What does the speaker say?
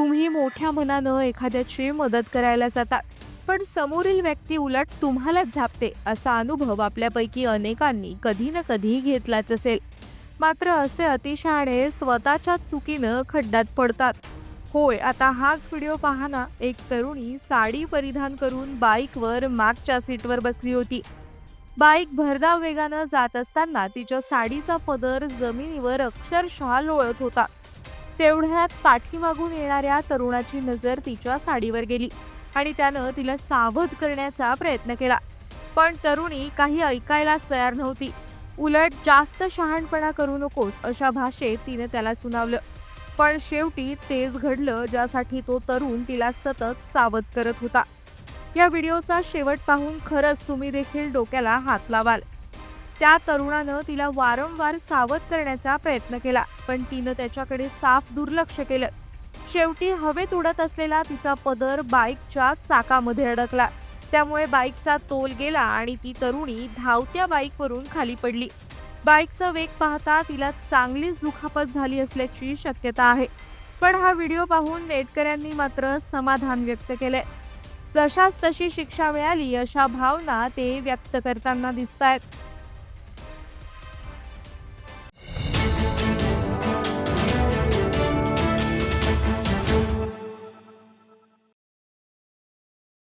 तुम्ही मोठ्या मनानं एखाद्याची मदत करायला जातात पण समोरील व्यक्ती उलट तुम्हालाच झापते असा अनुभव आपल्यापैकी अनेकांनी कधी ना कधी घेतलाच असेल. मात्र असे अतिशहाणे स्वतःच्या चुकीनं खड्ड्यात पडतात. होय आता हाच व्हिडिओ पाहना ना. एक तरुणी साडी परिधान करून बाईकवर मागच्या सीटवर बसली होती. बाईक भरधाव वेगानं जात असताना तिच्या साडीचा पदर जमिनीवर अक्षरशः लोळत होता. तेवढ्यात पाठीमागून येणाऱ्या तरुणाची नजर तिच्या साडीवर गेली आणि त्यानं तिला सावध करण्याचा प्रयत्न केला. पण तरुणी काही ऐकायलाच तयार नव्हती. उलट जास्त शहाणपणा करू नकोस अशा भाषेत तिनं त्याला सुनावलं. पण शेवटी तेच घडलं ज्यासाठी तो तरुण तिला सतत सावध करत होता. या व्हिडिओचा शेवट पाहून खरंच तुम्ही देखील डोक्याला हात लावाल. त्या तरुणानं तिला वारंवार सावध करण्याचा प्रयत्न केला पण तिनं त्याच्याकडे साफ दुर्लक्ष केलं. शेवटी हवेत उडत असलेला तिचा पदर बाईकच्या चाकामध्ये अडकला. त्यामुळे बाईकचा तोल गेला आणि ती तरुणी धावत्या बाईकवरून खाली पडली. बाईकचा वेग पाहता तिला चांगलीच दुखापत झाली असल्याची शक्यता आहे. पण हा व्हिडिओ पाहून नेटकऱ्यांनी मात्र समाधान व्यक्त केलंय. जशाच तशी शिक्षा मिळाली अशा भावना ते व्यक्त करताना दिसत आहेत